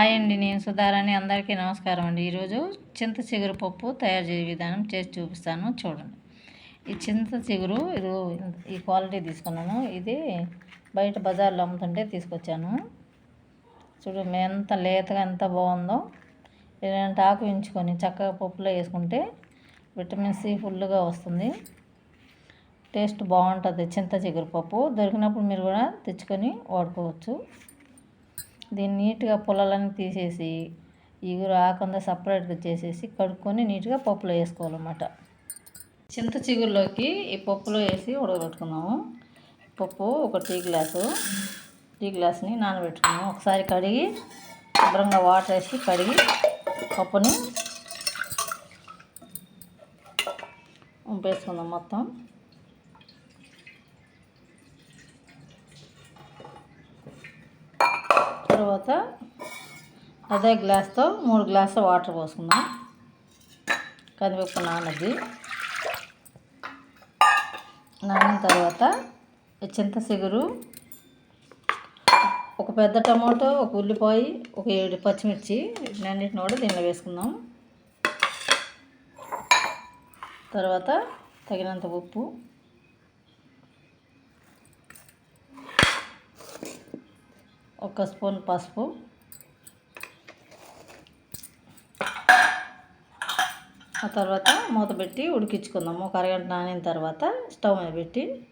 Hi అండి నేను సుధారాణి. అందరికీ నమస్కారం అండి. ఈరోజు చింత చిగురు పప్పు తయారు చేసే విధానం చేసి చూపిస్తాను. చూడండి. ఈ చింత చిగురు ఇది ఈ క్వాలిటీ తీసుకున్నాను. ఇది బయట బజార్లో అమ్ముతుంటే తీసుకొచ్చాను. చూడు ఎంత లేతగా ఎంత బాగుందో. ఇలాంటి ఆకు ఉంచుకొని చక్కగా పప్పులో వేసుకుంటే విటమిన్ సి ఫుల్గా వస్తుంది. టేస్ట్ బాగుంటుంది చింత చిగురు పప్పు. దొరికినప్పుడు మీరు కూడా తెచ్చుకొని వాడుకోవచ్చు. దీన్ని నీట్గా పొలాలన్నీ తీసేసి ఇగురు ఆకంద సపరేట్గా చేసేసి కడుక్కొని నీట్గా పప్పులో వేసుకోవాలన్నమాట. చింత చిగురులోకి ఈ పప్పులో వేసి ఉడకబెట్టుకున్నాము. పప్పు ఒక టీ గ్లాసు. టీ గ్లాస్ని నానబెట్టుకున్నాము. ఒకసారి కడిగి శుభ్రంగా వాటర్ వేసి కడిగి పప్పుని ఉంపేసుకుందాం మొత్తం. తర్వాత అదే గ్లాస్తో మూడు గ్లాసులు వాటర్ పోసుకుందాం. కందిపప్పు నానది. నానిన తర్వాత చింత సిగురు ఒక పెద్ద టమాటో ఒక ఉల్లిపాయ ఒక ఏడు పచ్చిమిర్చి అన్నింటిని కూడా దీనిలో వేసుకుందాం. తర్వాత తగినంత ఉప్పు ఒక స్పూన్ పసుపు. ఆ తర్వాత మూత పెట్టి ఉడికించుకుందాము ఒక అరగంట నానిన తర్వాత స్టవ్ మీద పెట్టి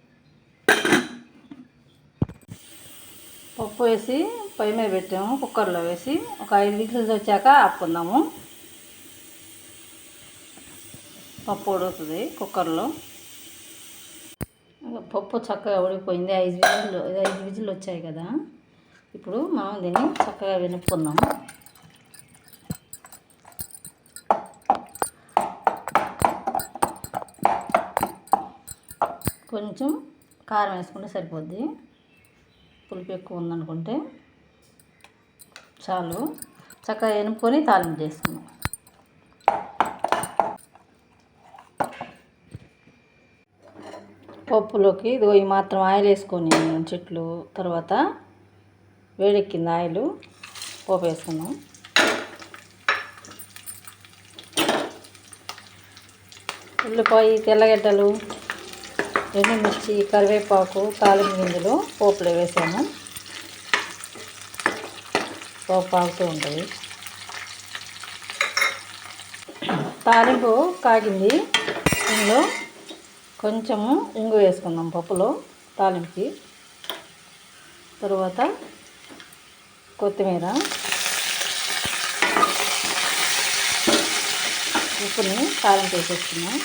పప్పు వేసి పొయ్యి మీద పెట్టాము. కుక్కర్లో వేసి ఒక ఐదు విజిల్స్ వచ్చాక ఆపుకుందాము. పప్పు ఉడుకుతుంది కుక్కర్లో. పప్పు చక్కగా ఉడికిపోయింది. ఐదు విజిల్లు ఐదు విజిల్లు వచ్చాయి కదా. ఇప్పుడు మనం దీన్ని చక్కగా వెనుపుకుందాము కొంచెం కారం వేసుకుంటే సరిపోద్ది. పులుపు ఎక్కువ ఉందనుకుంటే చాలు. చక్కగా ఎనుపుకొని తాలింపు చేసుకుందాం పప్పులోకి ఇదిగో ఈ మాత్రం ఆయిల్ వేసుకొని చెట్లు తర్వాత వేడెక్కింది ఆయిల్ పోపు వేసుకుందాం. ఉల్లిపాయ తెల్లగడ్డలు ఎండుమిర్చి కరివేపాకు తాలింపు గింజలు పోపులో వేసాము. పోపు ఆగుతూ ఉంటుంది. తాలింపు కాగింది. ఇందులో కొంచెము ఇంగు వేసుకుందాం పప్పులో తాలింపుకి. తర్వాత కొత్తిమీర ఉప్పుని కారం చేసేస్తున్నాం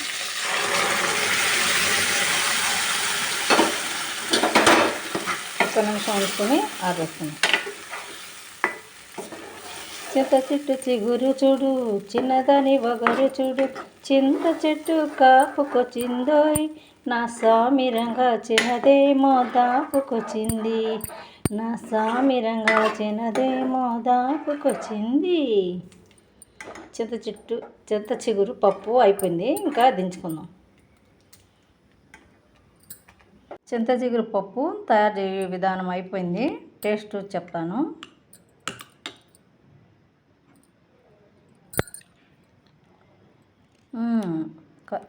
ఒక్క నిమిషం ఉంచుకొని ఆపేస్తున్నాం చింత చెట్టు చిగురు చూడు చిన్నదాని వగరు చూడు చింత చెట్టు కాపుకొచ్చిందోయ్ నా సామిరంగా చిన్నదేమో దాపుకొచ్చింది. నా సామిరంగా చిన్నదేమో దాపుకొచ్చింది. చింత చిట్టు చింత చిగురు పప్పు అయిపోయింది. ఇంకా దించుకుందాం. చింత చిగురు పప్పు తయారు చేయ విధానం అయిపోయింది. టేస్ట్ చెప్తాను.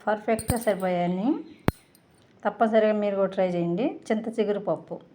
పర్ఫెక్ట్గా సరిపోయాయని తప్పనిసరిగా మీరు కూడా ట్రై చేయండి. చింత చిగురు పప్పు.